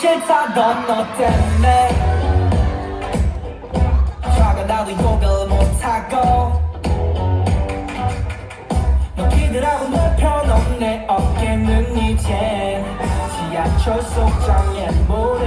넌 너 때문에. 화가 나도 욕을 못하고. 너 기들하고 널 펴놓네 어깨는 이젠 지하철 속 장애 모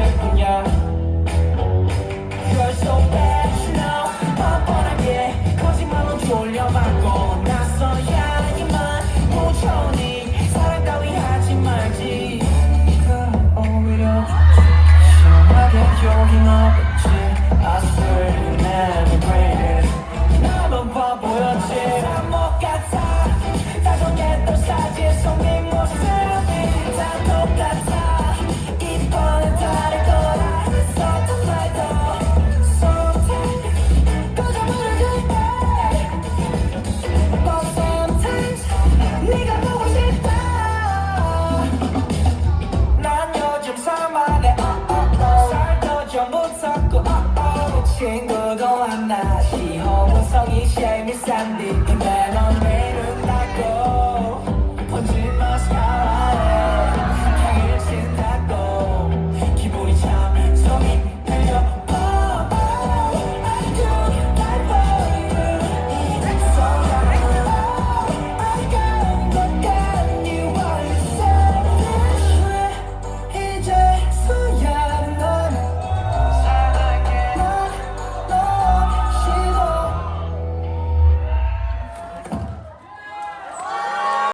살도 좀 무섭고 친구도 만나 시호문성이 제일 비싼 데 근데 넌내